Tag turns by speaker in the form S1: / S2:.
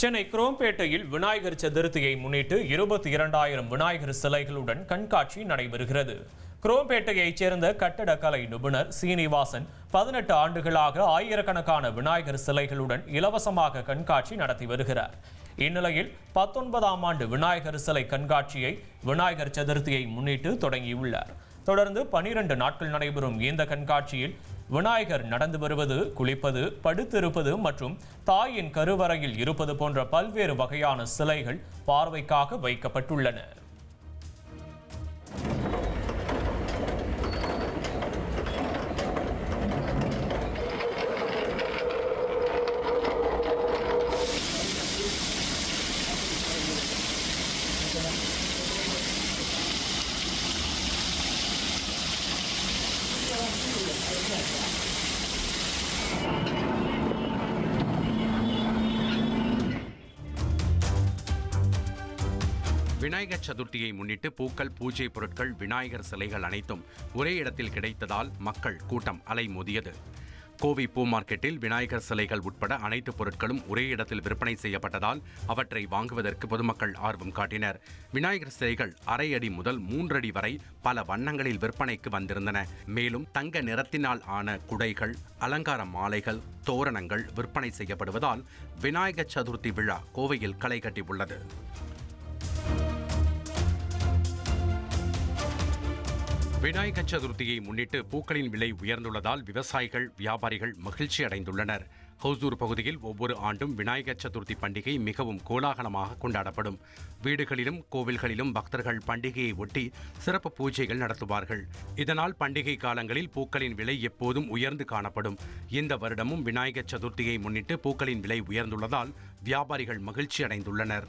S1: சென்னை குரோம்பேட்டையில் விநாயகர் சதுர்த்தியை முன்னிட்டு இருபத்தி இரண்டாயிரம் விநாயகர் சிலைகளுடன் கண்காட்சி நடைபெறுகிறது. குரோம்பேட்டையைச் சேர்ந்த கட்டடக்கலை நிபுணர் சீனிவாசன் பதினெட்டு ஆண்டுகளாக ஆயிரக்கணக்கான விநாயகர் சிலைகளுடன் இலவசமாக கண்காட்சி நடத்தி வருகிறார். இந்நிலையில் பத்தொன்பதாம் ஆண்டு விநாயகர் சிலை கண்காட்சியை விநாயகர் சதுர்த்தியை முன்னிட்டு தொடங்கியுள்ளார். தொடர்ந்து பனிரெண்டு நாட்கள் நடைபெறும் இந்த கண்காட்சியில் விநாயகர் நடந்து வருவது குளிப்பது படுத்திருப்பது மற்றும் தாயின் கருவறையில் இருப்பது போன்ற பல்வேறு வகையான சிலைகள் பார்வைக்காக வைக்கப்பட்டுள்ளன.
S2: விநாயகர் சதுர்த்தியை முன்னிட்டு பூக்கள் பூஜை பொருட்கள் விநாயகர் சிலைகள் அனைத்தும் ஒரே இடத்தில் கிடைத்ததால் மக்கள் கூட்டம் அலைமோதியது. கோவை பூ மார்க்கெட்டில் விநாயகர் சிலைகள் உட்பட அனைத்து பொருட்களும் ஒரே இடத்தில் விற்பனை செய்யப்பட்டதால் அவற்றை வாங்குவதற்கு பொதுமக்கள் ஆர்வம் காட்டினர். விநாயகர் சிலைகள் அரை அடி முதல் மூன்றடி வரை பல வண்ணங்களில் விற்பனைக்கு வந்திருந்தன. மேலும் தங்க நிறத்தினால் ஆன குடைகள் அலங்கார மாலைகள் தோரணங்கள் விற்பனை செய்யப்படுவதால் விநாயகர் சதுர்த்தி விழா கோவையில் களை கட்டியுள்ளது விநாயகர் சதுர்த்தியை முன்னிட்டு பூக்களின் விலை உயர்ந்துள்ளதால் விவசாயிகள் வியாபாரிகள் மகிழ்ச்சி அடைந்துள்ளனர். ஹவுசூர் பகுதியில் ஒவ்வொரு ஆண்டும் விநாயகர் சதுர்த்தி பண்டிகை மிகவும் கோலாகலமாக கொண்டாடப்படும். வீடுகளிலும் கோவில்களிலும் பக்தர்கள் பண்டிகையை ஒட்டி சிறப்பு பூஜைகள் நடத்துவார்கள். இதனால் பண்டிகை காலங்களில் பூக்களின் விலை எப்போதும் உயர்ந்து காணப்படும். இந்த வருடமும் விநாயகர் சதுர்த்தியை முன்னிட்டு பூக்களின் விலை உயர்ந்துள்ளதால் வியாபாரிகள் மகிழ்ச்சி அடைந்துள்ளனர்.